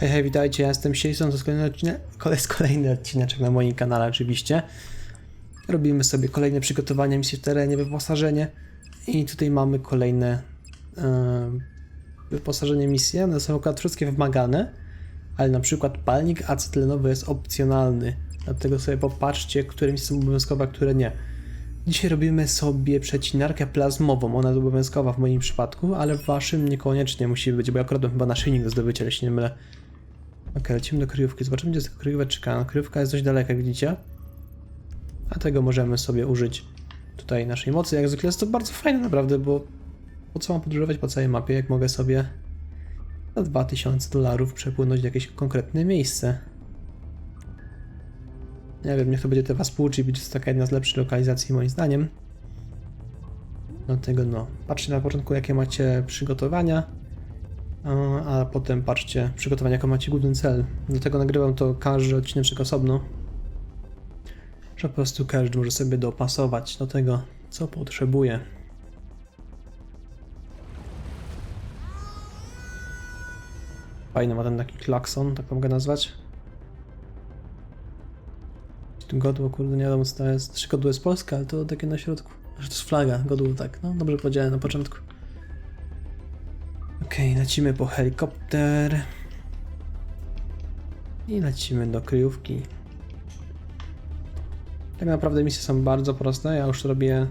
Hej, hej, witajcie, ja jestem Jason, to jest kolejny odcinek, kolejny odcineczek na moim kanale oczywiście. Robimy sobie kolejne przygotowania misji w terenie, wyposażenie i tutaj mamy kolejne e, wyposażenie misji, one są akurat wszystkie wymagane, ale na przykład palnik acetylenowy jest opcjonalny, dlatego sobie popatrzcie, które misje są obowiązkowe, a które nie. Dzisiaj robimy sobie przecinarkę plazmową, ona jest obowiązkowa w moim przypadku, ale w waszym niekoniecznie musi być, bo ja akurat chyba naszyjnik do zdobycia, jeśli nie mylę. Ok, lecimy do kryjówki. Zobaczymy, gdzie jest kryjóweczka. No, kryjówka jest dość daleka, widzicie. A tego możemy sobie użyć tutaj naszej mocy. Jak zwykle jest to bardzo fajne naprawdę, bo po co mam podróżować po całej mapie, jak mogę sobie za 2000 dolarów przepłynąć w jakieś konkretne miejsce. Nie wiem, niech to będzie te będzie to taka jedna z lepszych lokalizacji moim zdaniem. Dlatego no, patrzcie na początku jakie macie przygotowania, a, potem patrzcie przygotowania jaką macie główny cel. Dlatego nagrywam to każdy odcinek osobno, że po prostu każdy może sobie dopasować do tego, co potrzebuje. Fajny ma ten taki klakson, tak mogę nazwać. Tu godło, kurde, nie wiadomo co to jest. Trzy godło jest Polska, ale to takie na środku. Że to jest flaga, godło tak. No, dobrze powiedziałem na początku. Okej, lecimy po helikopter. I lecimy do kryjówki. Tak naprawdę misje są bardzo proste. Ja już robię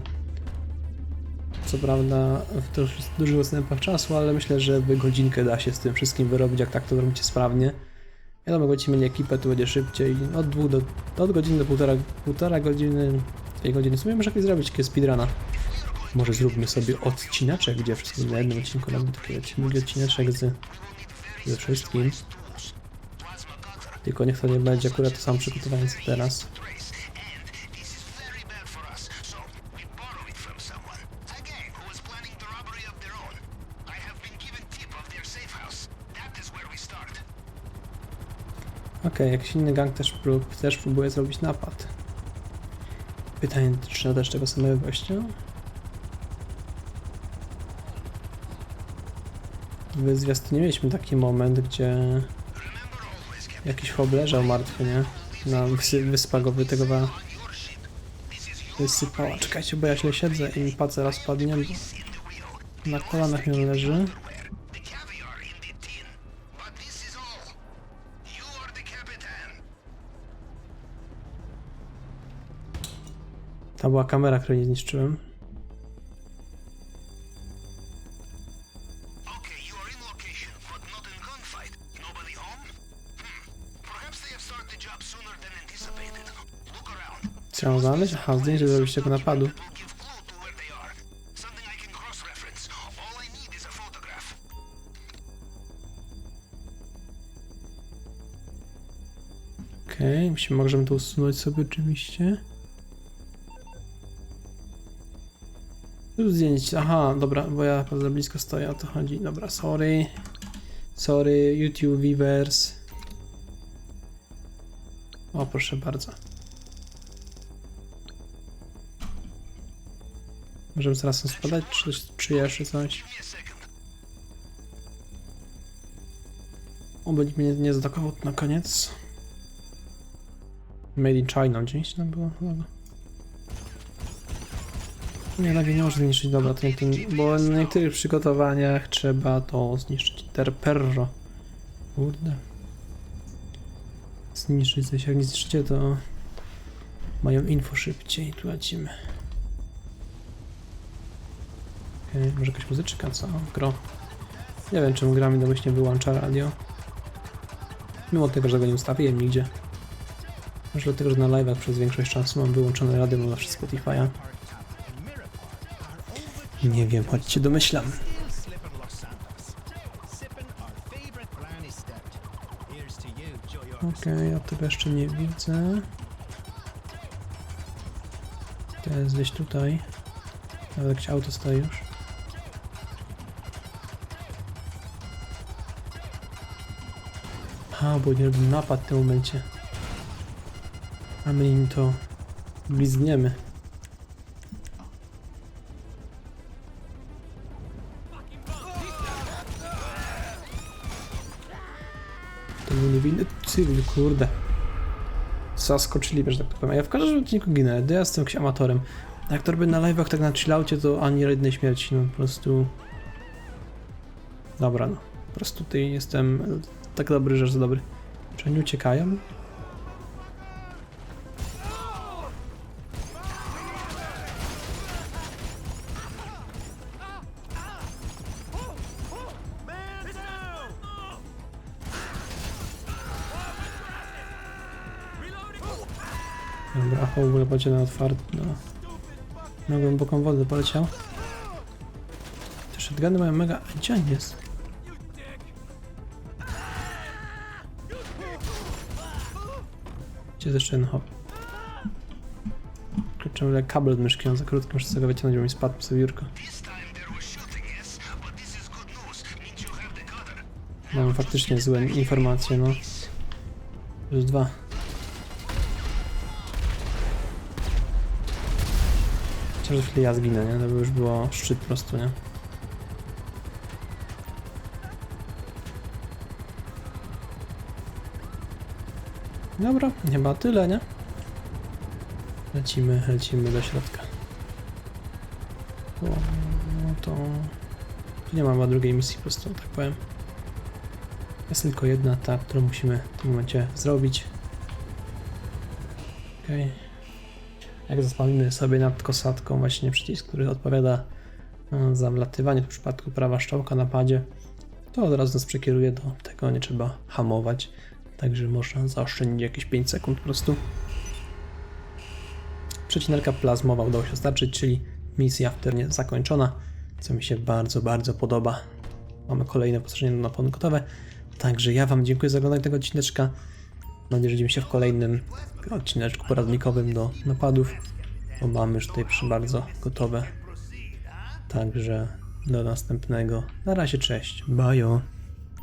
co prawda w dość dużych odstępach czasu, ale myślę, że w godzinkę da się z tym wszystkim wyrobić, jak tak to robicie sprawnie. Wiadomo, jak będziecie mieli ekipę, to będzie szybciej. Od dwóch do, od godziny do półtora, półtora godziny, dwie godziny. W sumie może jakieś zrobić takie speedruna. Może zróbmy sobie odcineczek, gdzie wszystko na jednym odcinku robimy taki drugi odcineczek z, ze wszystkim. Tylko niech to nie będzie akurat to samo przygotowanie co teraz. Okej, jakiś inny gang też, prób, też próbuje zrobić napad. Pytanie, czy też tego samego gościa? W zwiastunie mieliśmy taki moment, gdzie jakiś chłop leżał martwy, nie? Na wysy, wyspa go wytegowała. Wysypała. Czekajcie, bo ja źle siedzę i mi pace rozpadnie. bo Na kolanach mi leży. The caviar in the tin. But this is all. You are the Capitan. Ta była kamera, której nie zniszczyłem. Not in gunfight. Nobody home? Hmm. Perhaps they have started the job sooner than anticipated. Look around. Trzeba znaleźć? Aha, zdjęcie zrobić tego napadu. Okej, okay, możemy to usunąć sobie oczywiście. Tu zdjęć, aha, dobra, bo ja za blisko stoję, o to chodzi. Dobra, sorry. Sorry, YouTube viewers. O, proszę bardzo. Możemy zaraz stąd spadać, czy coś przyjeżdża coś? Oby mnie nie zaatakował na koniec. Made in China, gdzieś tam było? Nie, na nie można zniszczyć, dobra, bo na niektórych przygotowaniach trzeba to zniszczyć. Terperro. Kurde. Zniszczyć coś, jak nie zniszczycie, to mają info szybciej. Tu lecimy. Okej, może jakaś muzyczka, co? Gro. Nie wiem, czemu gra mi domyślnie wyłącza radio. Mimo tego, że go nie ustawiłem nigdzie. Może dlatego, że na live'ach przez większość czasu mam wyłączone radio, mam zawsze Spotify'a. Stout. Here's to you, Joy Okej, ja tego jeszcze nie widzę. To jest gdzieś tutaj. Nawet jakieś auto stoi już. A, bo nie robi napad w tym momencie. A my im to blizgniemy. To był niewinny cywil, kurde. Zaskoczyli że tak to powiem. Ja w każdym odcinku ginę, ja jestem jakimś amatorem. Jak to robię na live'ach, tak na chillaucie, to ani jednej śmierci, no po prostu... Dobra, no. Po prostu tutaj jestem tak dobry, że za dobry. Czy oni uciekają? Dobra, w ogóle będzie na otwarty, no. Na głęboką wodę poleciał. Te shotguny mają mega... A Gdzie on jest? Gdzie jest jeszcze jeden hop? Kurczę, kabel od myszki, on za krótki, muszę sobie go wyciągnąć, bo mi spadł sobie biurko. Mam faktycznie złe informacje, no. Już dwa. Za chwilę ja zginę, nie? To by już było szczyt po prostu, nie? Dobra, chyba tyle, nie? Lecimy, lecimy do środka. O, no to... Nie ma chyba drugiej misji po prostu, tak powiem. Jest tylko jedna, ta, którą musimy w tym momencie zrobić. Okej. Jak zaspamimy sobie nad kosatką właśnie przycisk, który odpowiada e, za wlatywanie w przypadku prawa szczałka na padzie, to od razu nas przekieruje do tego, nie trzeba hamować. Także można zaoszczędzić jakieś 5 sekund po prostu. Przecinarka plazmowa udało się dostarczyć, czyli misja w terenie zakończona, co mi się bardzo, bardzo podoba. Mamy kolejne postrzeżenie do naponu gotowe. Także ja Wam dziękuję za oglądanie tego odcineczka. Mam nadzieję, że widzimy się w kolejnym odcineczku poradnikowym do napadów, bo mamy już tutaj przy bardzo gotowe. Także do następnego. Na razie, cześć. Bajo.